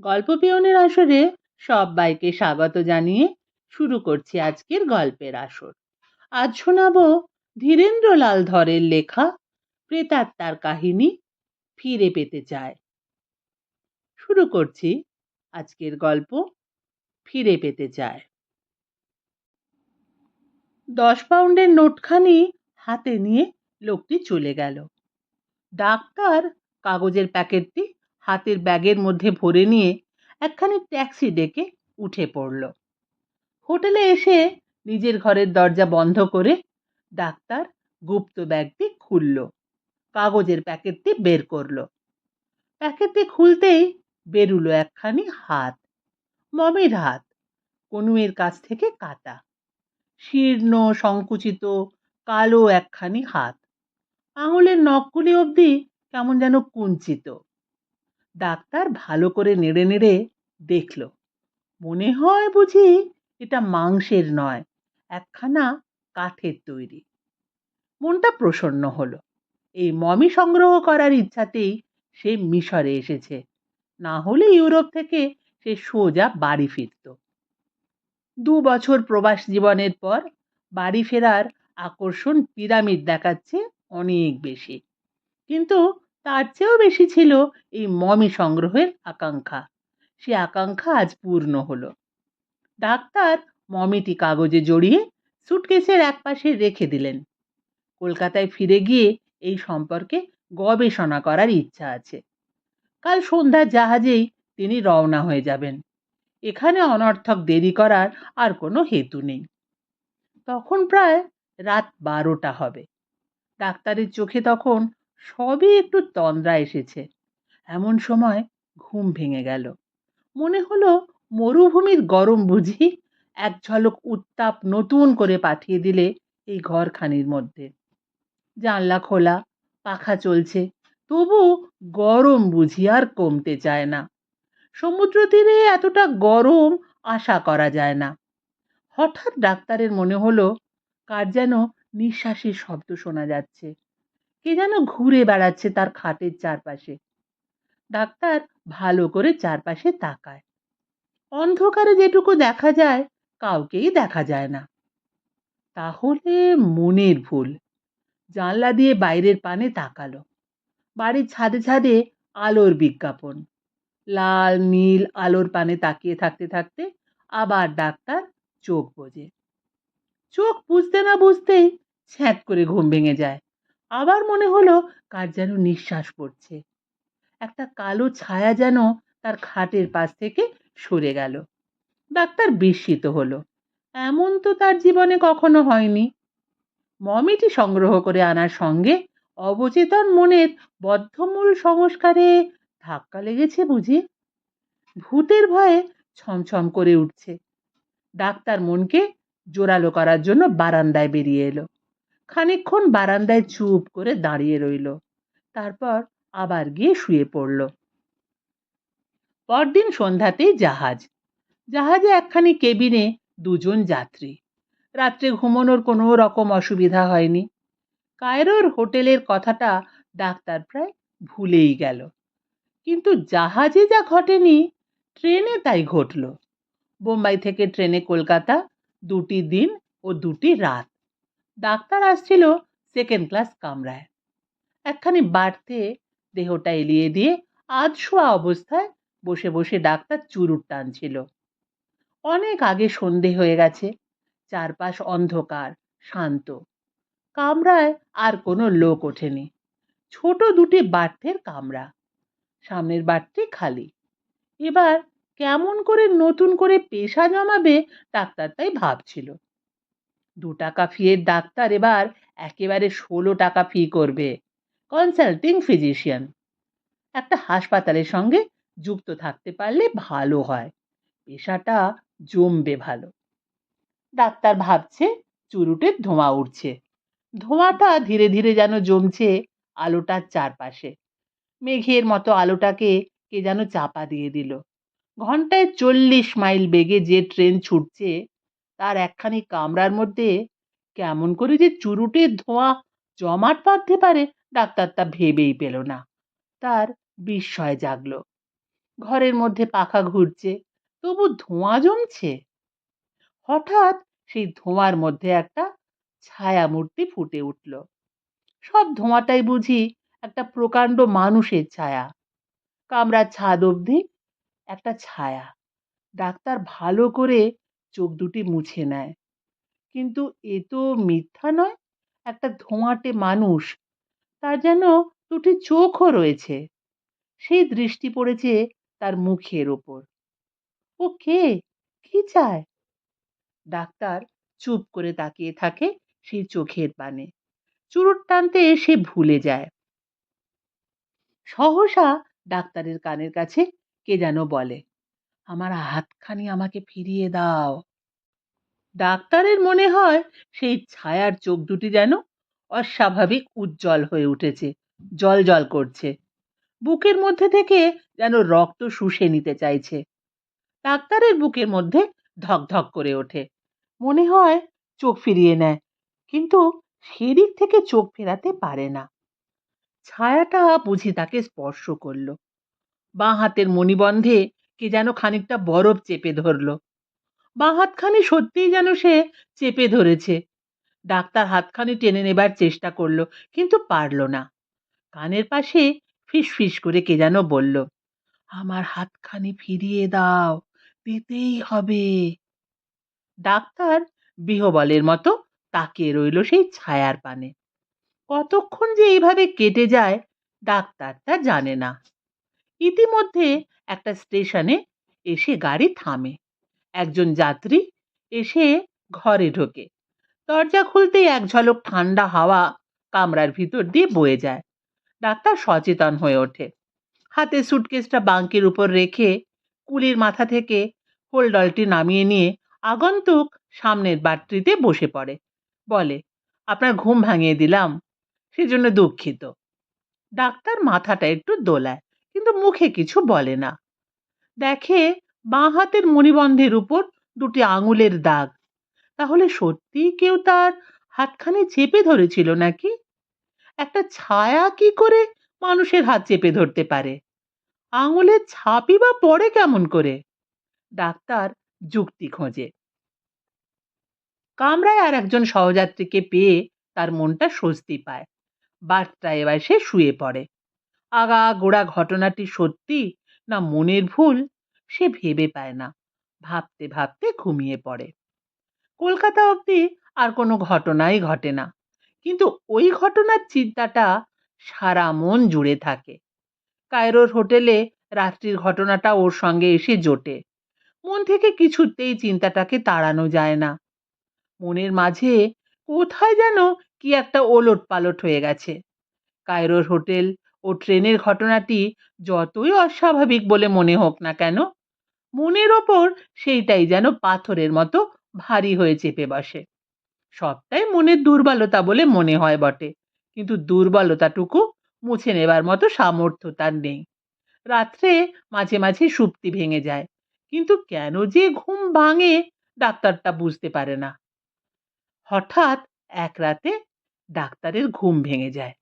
গল্প পিয়নের আসরে সবাইকে স্বাগত জানিয়ে শুরু করছি আজকের গল্পের আসর। আজ শোনাব ধীরেন্দ্রলাল ধরের লেখা প্রেতাত্মার কাহিনী ফিরে পেতে চায়। শুরু করছি আজকের গল্প ফিরে পেতে চায়। দশ পাউন্ডের নোটখানি হাতে নিয়ে লোকটি চলে গেল। ডাক্তার কাগজের প্যাকেটটি হাতের ব্যাগের মধ্যে ভরে নিয়ে একখানি ট্যাক্সি ডেকে উঠে পড়ল। হোটেলে এসে নিজের ঘরের দরজা বন্ধ করে ডাক্তার গুপ্ত ব্যাগটি খুলল, কাগজের প্যাকেটটি বের করল। প্যাকেটটি খুলতেই বেরুলো একখানি হাত, মমির হাত কনুয়ের কাছ থেকে কাটা, শীর্ণ, সংকুচিত, কালো একখানি হাত। আঙুলের নখগুলি অবধি কেমন যেন কুঞ্চিত। ডাক্তার ভালো করে নেড়ে নেড়ে দেখল। মনে হয় বুঝি এটা মাংসের নয়, একখানা কাঠের তৈরি। মনটা প্রসন্ন হলো। এই মমি সংগ্রহ করার ইচ্ছাতেই সে মিশরে এসেছে। না হলে ইউরোপ থেকে সে সোজা বাড়ি ফিরত। দু বছর প্রবাস জীবনের পর বাড়ি ফেরার আকর্ষণ পিরামিড দেখাচ্ছে অনেক বেশি। কিন্তু তার চেয়েও বেশি ছিল এই মমি সংগ্রহের আকাঙ্ক্ষা। সে আকাঙ্ক্ষা আজ পূর্ণ হলো। ডাক্তার মমিটি কাগজে জড়িয়ে সুটকেসের একপাশে রেখে দিলেন। কলকাতায় ফিরে গিয়ে এই সম্পর্কে গবেষণা করার ইচ্ছা আছে। কাল সন্ধ্যার জাহাজেই তিনি রওনা হয়ে যাবেন। এখানে অনর্থক দেরি করার আর কোনো হেতু নেই। তখন প্রায় রাত বারোটা হবে। ডাক্তারের চোখে তখন সবই একটু তন্দ্রা এসেছে। এমন সময় ঘুম ভেঙে গেল। মনে হলো মরুভূমির গরম বুঝি এক ঝলক উত্তাপ নতুন করে পাঠিয়ে দিলে এই ঘরখানির মধ্যে। জানলা খোলা, পাখা চলছে, তবু গরম বুঝি আর কমতে চায় না। সমুদ্র তীরে এতটা গরম আশা করা যায় না। হঠাৎ ডাক্তারের মনে হলো, কার যেন নিঃশ্বাসের শব্দ শোনা যাচ্ছে। কে যেন ঘুরে বেড়াচ্ছে তার খাটের চারপাশে। ডাক্তার ভালো করে চারপাশে তাকায়। অন্ধকারে যেটুকু দেখা যায়, কাউকেই দেখা যায় না। তাহলে মনের ভুল। জানলা দিয়ে বাইরের পানে তাকালো। বাড়ির ছাদে ছাদে আলোর বিজ্ঞাপন। লাল, নীল আলোর পানে তাকিয়ে থাকতে থাকতে আবার ডাক্তার চোখ বোঝে। চোখ বুঝতে না বুঝতেই ছ্যাঁক করে ঘুম ভেঙে যায়। আবার মনে হলো কার যেন নিঃশ্বাস পড়ছে। একটা কালো ছায়া যেন তার খাটের পাশ থেকে সরে গেল। ডাক্তার বিস্মিত হলো। এমন তো তার জীবনে কখনো হয়নি। মমিটি সংগ্রহ করে আনার সঙ্গে অবচেতন মনের বদ্ধমূল সংস্কারে ধাক্কা লেগেছে বুঝি? ভূতের ভয়ে ছমছম করে উঠছে। ডাক্তার মনকে জোরালো করার জন্য বারান্দায় বেরিয়ে এলো। খানিকক্ষণ বারান্দায় চুপ করে দাঁড়িয়ে রইল। তারপর আবার গিয়ে শুয়ে পড়ল। পরদিন সন্ধ্যাতেই জাহাজ। জাহাজে একখানি কেবিনে দুজন যাত্রী। রাত্রে ঘুমানোর কোনো রকম অসুবিধা হয়নি। কায়রোর হোটেলের কথাটা ডাক্তার প্রায় ভুলেই গেল। কিন্তু জাহাজে যা ঘটেনি, ট্রেনে তাই ঘটল। বোম্বাই থেকে ট্রেনে কলকাতা দুটি দিন ও দুটি রাত। ডাক্তার আসছিল সেকেন্ড ক্লাস কামরায়। একখানি বাড়তে দেহটা এলিয়ে দিয়ে আধ শোয়া অবস্থায় বসে বসে ডাক্তার চুরুট টানছিল। অনেক আগে সন্ধে হয়ে গেছে, চারপাশ অন্ধকার, শান্ত। কামরায় আর কোনো লোক ওঠেনি। ছোট দুটি বার্থের কামরা, সামনের বার্থটি খালি। এবার কেমন করে নতুন করে পেশা জমাবে ডাক্তার তাই ভাবছিল। দু টাকা ফিয়ের ডাক্তার এবার একেবারে ষোলো টাকা ফি করবে। কনসাল্টিং ফিজিশিয়ান একটা হাসপাতালের সঙ্গে যুক্ত থাকতে পারলে ভালো হয়। পেশাটা জমবে ভালো। ডাক্তার ভাবছে চুরুটের ধোঁয়া উঠছে ধোঁয়াটা ধীরে ধীরে যেন জমছে আলোটার চারপাশে। মেঘের মতো আলোটাকে কে যেন চাপা দিয়ে দিল। ঘন্টায় চল্লিশ মাইল বেগে যে ট্রেন ছুটছে তার একখানি কামরার মধ্যে কেমন করে যে চুরুটের ধোঁয়া জমাট বাঁধতে পারে, ডাক্তার তা ভেবেই পেল না। তার বিস্ময় জাগল। ঘরের মধ্যে পাখা ঘুরছে, তবু ধোঁয়া জমছে। হঠাৎ সেই ধোঁয়ার মধ্যে একটা ছায়া মূর্তি ফুটে উঠল। সব ধোঁয়াটাই বুঝি একটা প্রকাণ্ড মানুষের ছায়া। কামরার ছাদ অবধি একটা ছায়া। ডাক্তার ভালো করে চোখ দুটি মুছে নেয়। কিন্তু এ তো মিথ্যা নয়, একটা ধোঁয়াটে মানুষ, তার যেন দুটি চোখও রয়েছে। সেই দৃষ্টি পড়েছে তার মুখের ওপর। ও কে? কি চায়? ডাক্তার চুপ করে তাকিয়ে থাকে সেই চোখের পানে। চুরুট টানতে সে ভুলে যায়। সহসা ডাক্তারের কানের কাছে কে যেন বলে। আমার হাতখানি আমাকে ফিরিয়ে দাও। ডাক্তারের মনে হয় সেই ছায়ার চোখ দুটি যেন অস্বাভাবিক উজ্জ্বল হয়ে উঠেছে, জল জল করছে। বুকের মধ্যে থেকে যেন রক্ত শুষে নিতে চাইছে। ডাক্তারের বুকের মধ্যে ধকধক করে ওঠে। মনে হয় চোখ ফিরিয়ে নেয়, কিন্তু সেদিক থেকে চোখ ফেরাতে পারে না। ছায়াটা বুঝি তাকে স্পর্শ করল। বাঁ হাতের মণিবন্ধে কে যেন খানিকটা বরফ চেপে ধরলো। বাঁ হাতখানি সত্যিই যেন সে চেপে ধরেছে। ডাক্তার হাতখানি টেনে নেবার চেষ্টা করল, কিন্তু পারল না। কানের পাশে ফিস ফিস করে কে যেন বলল, আমার হাতখানি ফিরিয়ে দাও, দিতেই হবে। ডাক্তার বিহবলের মতো তাকিয়ে রইল সেই ছায়ার পানে। কতক্ষণ যে এইভাবে কেটে যায়, ডাক্তার তা জানে না। ইতিমধ্যে একটা স্টেশনে এসে গাড়ি থামে। একজন যাত্রী এসে ঘরে ঢোকে। দরজা খুলতেই এক ঝলক ঠান্ডা হাওয়া কামরার ভিতর দিয়ে বয়ে যায়। ডাক্তার সচেতন হয়ে ওঠে। হাতে সুটকেসটা বাঙ্কের উপর রেখে কুলির মাথা থেকে হোলডলটি নামিয়ে নিয়ে আগন্তুক সামনের বাট্রিতে বসে পড়ে। বলে, আপনার ঘুম ভাঙিয়ে দিলাম। সেজন্য দুঃখিত। ডাক্তার মাথাটা একটু দোলায়। কিন্তু মুখে কিছু বলে না। দেখে বাঁ হাতের মণিবন্ধের উপর দুটি আঙুলের দাগ। তাহলে সত্যি কেউ তার হাতখানি চেপে ধরেছিল নাকি? একটা ছায়া কি করে মানুষের হাত চেপে ধরতে পারে? আঙুলের ছাপই বা পড়ে কেমন করে? ডাক্তার যুক্তি খোঁজে। কামরায় আর একজন সহযাত্রীকে পেয়ে তার মনটা স্বস্তি পায়। বার্তা এবার সে শুয়ে পড়ে। আগা গোড়া ঘটনাটি সত্যি না মনের ভুল, সে ভেবে পায় না। ভাবতে ভাবতে ঘুমিয়ে পড়ে। কলকাতা অবধি আর কোনো ঘটনাই ঘটে না। কিন্তু ওই ঘটনার চিন্তাটা সারা মন জুড়ে থাকে। কায়রোর হোটেলে রাত্রির ঘটনাটা ওর সঙ্গে এসে জোটে। মন থেকে কিছুতেই চিন্তাটাকে তাড়ানো যায় না। মনের মাঝে কোথায় যেন কি একটা ওলট পালট হয়ে গেছে। কায়রোর হোটেল ও ট্রেনের ঘটনাটি যতই অস্বাভাবিক বলে মনে হোক না কেন, মনের ওপর সেইটাই যেন পাথরের মতো ভারী হয়ে চেপে বসে। সবটাই মনের দুর্বলতা বলে মনে হয় বটে, কিন্তু দুর্বলতাটুকু মুছে নেবার মতো সামর্থ্য তার নেই। রাত্রে মাঝে মাঝে সুপ্তি ভেঙে যায়, কিন্তু কেন যে ঘুম ভাঙে ডাক্তারটা বুঝতে পারে না। হঠাৎ এক রাতে ডাক্তারের ঘুম ভেঙে যায়।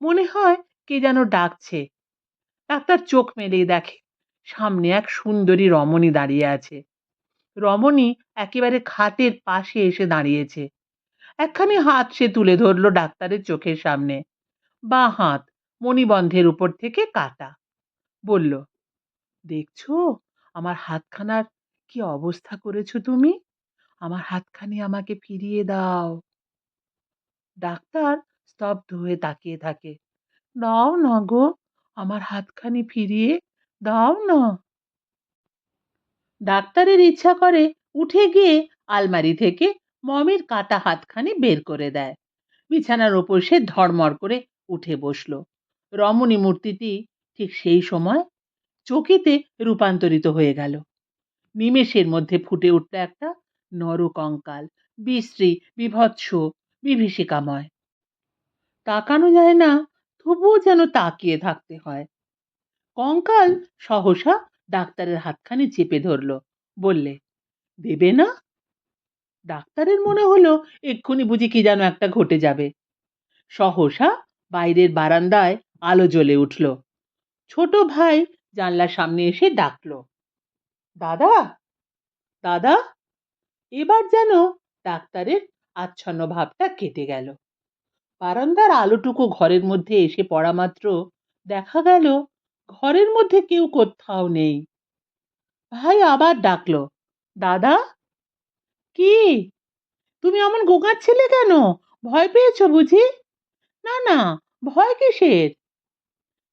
মনে হয় কে যেন ডাকছে। ডাক্তার চোখ মেলেই দেখে, সামনে এক সুন্দরী রমণী দাঁড়িয়ে আছে। রমণী একেবারে খাটের পাশে এসে দাঁড়িয়েছে। একখানি হাত সে তুলে ধরলো ডাক্তারের চোখের সামনে। বা হাত, মণিবন্ধের উপর থেকে কাটা। বলল, দেখছ, আমার হাতখানার কি অবস্থা করেছ তুমি? আমার হাতখানি আমাকে ফিরিয়ে দাও। ডাক্তার স্তব্ধ হয়ে তাকিয়ে থাকে। দাও না গো, আমার হাতখানি ফিরিয়ে দাও না। ডাক্তারের ইচ্ছা করে উঠে গিয়ে আলমারি থেকে মমের কাটা হাতখানি বের করে দেয়। বিছানার ওপর সে ধড়মড় করে উঠে বসল। রমণী মূর্তিটি ঠিক সেই সময় চকিতে রূপান্তরিত হয়ে গেল। নিমেষের মধ্যে ফুটে উঠল একটা নরকঙ্কাল বিশ্রী, বিভৎস, বিভীষিকাময়। তাকানো যায় না তবুও যেন তাকিয়ে থাকতে হয়। কঙ্কাল সহসা ডাক্তারের হাতখানি চেপে ধরল, বললে, দেবে না? ডাক্তারের মনে হলো, এক্ষুনি বুঝি কি যেন একটা ঘটে যাবে। সহসা বাইরের বারান্দায় আলো জ্বলে উঠল। ছোট ভাই জানলার সামনে এসে ডাকল, দাদা দাদা। এবার যেন ডাক্তারের আচ্ছন্ন ভাবটা কেটে গেল। বারান্দার আলোটুকু ঘরের মধ্যে এসে পড়া মাত্র দেখা গেল ঘরের মধ্যে কেউ কোথাও নেই। ভাই আবার ডাকলো, দাদা? কি? তুমি এমন গোগাচ্ছিলে কেন? ভয় পেয়েছ বুঝি? না না, ভয় কিসের?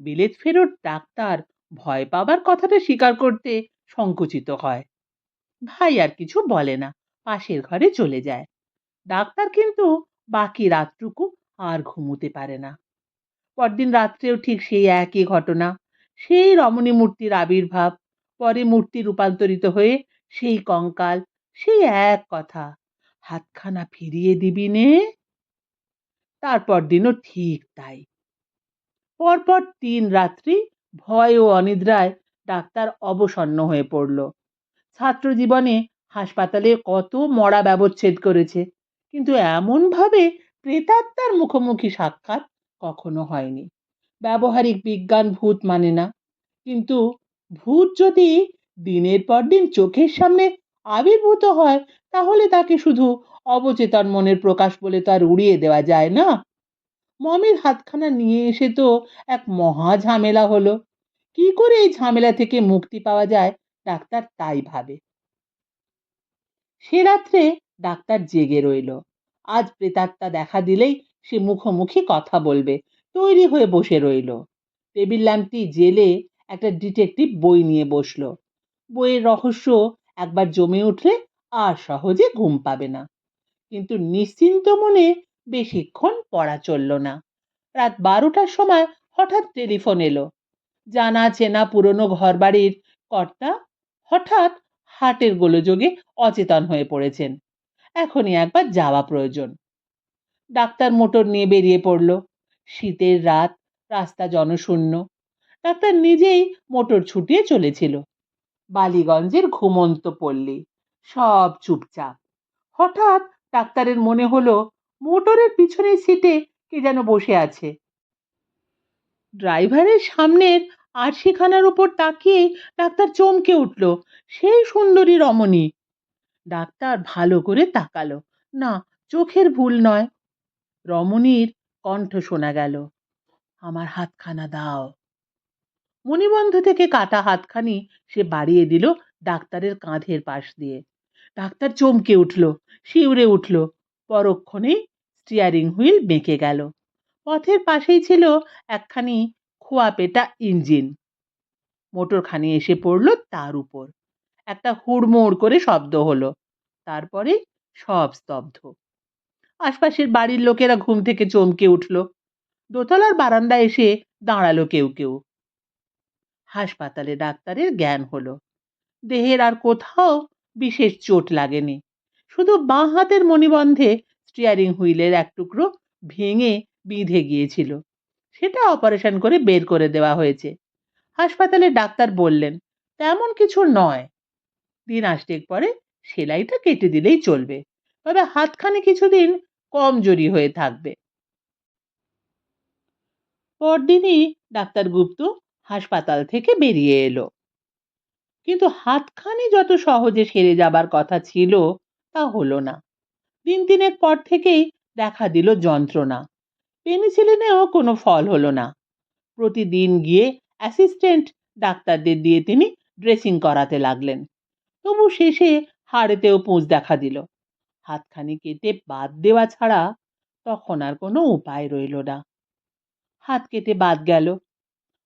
বিলেত ফেরত ডাক্তার ভয় পাবার কথাটা স্বীকার করতে সংকুচিত হয়। ভাই আর কিছু বলে না, পাশের ঘরে চলে যায়। ডাক্তার কিন্তু বাকি রাতটুকু আর ঘুমোতে পারে না। পরদিন রাত্রেও ঠিক সেই একই ঘটনা, সেই রমণী মূর্তির আবির্ভাব, পরে মূর্তি রূপান্তরিত হয়ে সেই কঙ্কাল, সেই এক কথা, হাতখানা ফিরিয়ে দিবি নে? তারপর দিনও ঠিক তাই। পরপর তিন রাত্রি ভয় ও অনিদ্রায় ডাক্তার অবসন্ন হয়ে পড়ল। ছাত্র জীবনে হাসপাতালে কত মরা ব্যবচ্ছেদ করেছে, কিন্তু এমনভাবে প্রেতাত্মার মুখোমুখি সাক্ষাৎ কখনো হয়নি। ব্যবহারিক বিজ্ঞান ভূত মানে না। কিন্তু ভূত যদি দিনের পর দিন চোখের সামনে আবির্ভূত হয়, তাহলে তাকে শুধু অবচেতন মনের প্রকাশ বলে তো আর উড়িয়ে দেওয়া যায় না। মমির হাতখানা নিয়ে এসে তো এক মহা ঝামেলা হলো। কি করে এই ঝামেলা থেকে মুক্তি পাওয়া যায়, ডাক্তার তাই ভাবে। সে রাত্রে ডাক্তার জেগে রইল। আজ প্রেতাত্মা দেখা দিলেই সে মুখোমুখি কথা বলবে। তৈরি হয়ে বসে রইল। টেবিল ল্যাম্পটি জেলে একটা ডিটেকটিভ বই নিয়ে বসল। বইয়ের রহস্য একবার জমে উঠলে আর সহজে ঘুম পাবে না। কিন্তু নিশ্চিন্ত মনে বেশিক্ষণ পড়া চলল না। রাত বারোটার সময় হঠাৎ টেলিফোন এলো। জানা চেনা পুরনো ঘরবাড়ির কর্তা হঠাৎ হাটের গোলযোগে অচেতন হয়ে পড়েছেন। এখনই একবার যাওয়া প্রয়োজন। ডাক্তার মোটর নিয়ে বেরিয়ে পড়ল। শীতের রাত, রাস্তা জনশূন্য। ডাক্তার নিজেই মোটর ছুটিয়ে চলেছিল। বালিগঞ্জের ঘুমন্ত পল্লী, সব চুপচাপ। হঠাৎ ডাক্তারের মনে হলো, মোটরের পিছনের সিটে কে যেন বসে আছে। ড্রাইভারের সামনের আরশিখানার উপর তাকিয়ে ডাক্তার চমকে উঠল, সেই সুন্দরী রমণী। ডাক্তার ভালো করে তাকালো। না, চোখের ভুল নয়। রমণীর কণ্ঠ শোনা গেল, আমার হাতখানা দাও। মণিবন্ধ থেকে কাটা হাতখানি সে বাড়িয়ে দিল ডাক্তারের কাঁধের পাশ দিয়ে। ডাক্তার চমকে উঠল, শিউরে উঠল পরক্ষণেই স্টিয়ারিং হুইল বেঁকে গেল। পথের পাশেই ছিল একখানি খোয়া পেটা ইঞ্জিন। মোটরখানি এসে পড়ল তার উপর। একটা হুড়মুড় করে শব্দ হলো। তারপরে সব স্তব্ধ। আশপাশের বাড়ির লোকেরা ঘুম থেকে চমকে উঠল। দোতলার বারান্দায় এসে দাঁড়াল কেউ কেউ। হাসপাতালে ডাক্তারের জ্ঞান হলো। দেহের আর কোথাও বিশেষ চোট লাগেনি। শুধু বাঁ হাতের মণিবন্ধে স্টিয়ারিং হুইলের এক টুকরো ভেঙে বিঁধে গিয়েছিল। সেটা অপারেশন করে বের করে দেওয়া হয়েছে। হাসপাতালে ডাক্তার বললেন, তেমন কিছু নয়। দিন আষ্টেক পরে সেলাইটা কেটে দিলেই চলবে। তবে হাতখানি কিছুদিন কমজোরি হয়ে থাকবে। পরদিনই ডাক্তার গুপ্ত হাসপাতাল থেকে বেরিয়ে এলো। কিন্তু হাতখানি যত সহজে সেরে যাবার কথা ছিল তা হলো না। দিন তিনেক পর থেকেই দেখা দিল যন্ত্রণা। পেনিসিলিনেও কোনো ফল হলো না। প্রতিদিন গিয়ে অ্যাসিস্ট্যান্ট ডাক্তারদের দিয়ে তিনি ড্রেসিং করাতে লাগলেন। তবু শেষে হাড়েতেও পুঁজ দেখা দিল। হাতখানি কেটে বাদ দেওয়া ছাড়া তখন আর কোনো উপায় রইল না। হাত কেটে বাদ গেল।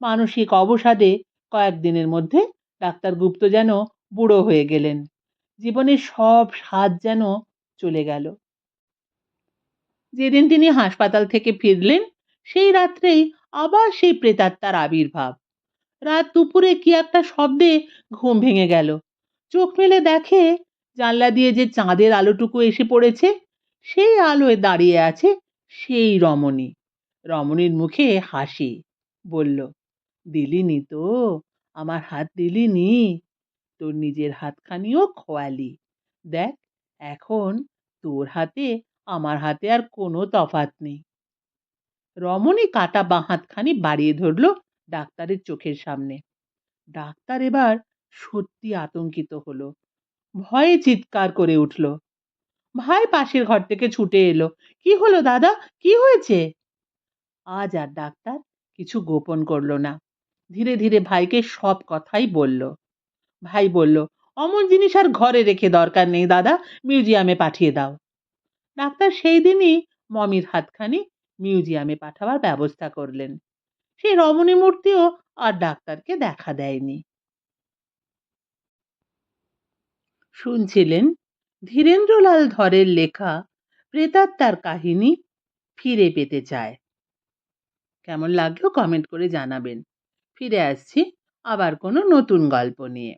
মানসিক অবসাদে কয়েকদিনের মধ্যে ডাক্তার গুপ্ত যেন বুড়ো হয়ে গেলেন। জীবনের সব স্বাদ যেন চলে গেল। যেদিন তিনি হাসপাতাল থেকে ফিরলেন, সেই রাত্রেই আবার সেই প্রেতাত্মার আবির্ভাব। রাত দুপুরে কি একটা শব্দে ঘুম ভেঙে গেল। চোখ মেলে দেখে জানলা দিয়ে যে চাঁদের আলোটুকু এসে পড়েছে, সেই আলোয় দাঁড়িয়ে আছে সেই রমণী। রমণীর মুখে হাসি, বলল, দিলিনি তো, আমার হাত দিলিনি। তোর নিজের হাতখানিও খোয়ালি। দেখ, এখন তোর হাতে, আমার হাতে আর কোনো তফাত নেই। রমণী কাটা বাঁ হাতখানি বাড়িয়ে ধরল ডাক্তারের চোখের সামনে। ডাক্তার এবার সত্যি আতঙ্কিত হলো। ভয়ে চিৎকার করে উঠল। ভাই পাশের ঘর থেকে ছুটে এলো। কি হলো দাদা? কি হয়েছে? আজ আর ডাক্তার কিছু গোপন করল না। ধীরে ধীরে ভাইকে সব কথাই বলল। ভাই বলল, অমন জিনিস আর ঘরে রেখে দরকার নেই দাদা, মিউজিয়ামে পাঠিয়ে দাও। ডাক্তার সেই দিনই মমির হাতখানি মিউজিয়ামে পাঠাবার ব্যবস্থা করলেন। সেই রমণী মূর্তিও আর ডাক্তারকে দেখা দেয়নি। শুনছিলেন ধীরেন্দ্রলাল ধরের লেখা প্রেতাত্মার কাহিনী ফিরে পেতে চায়। কেমন লাগল কমেন্ট করে জানাবেন। ফিরে আসছি আবার কোনো নতুন গল্প নিয়ে।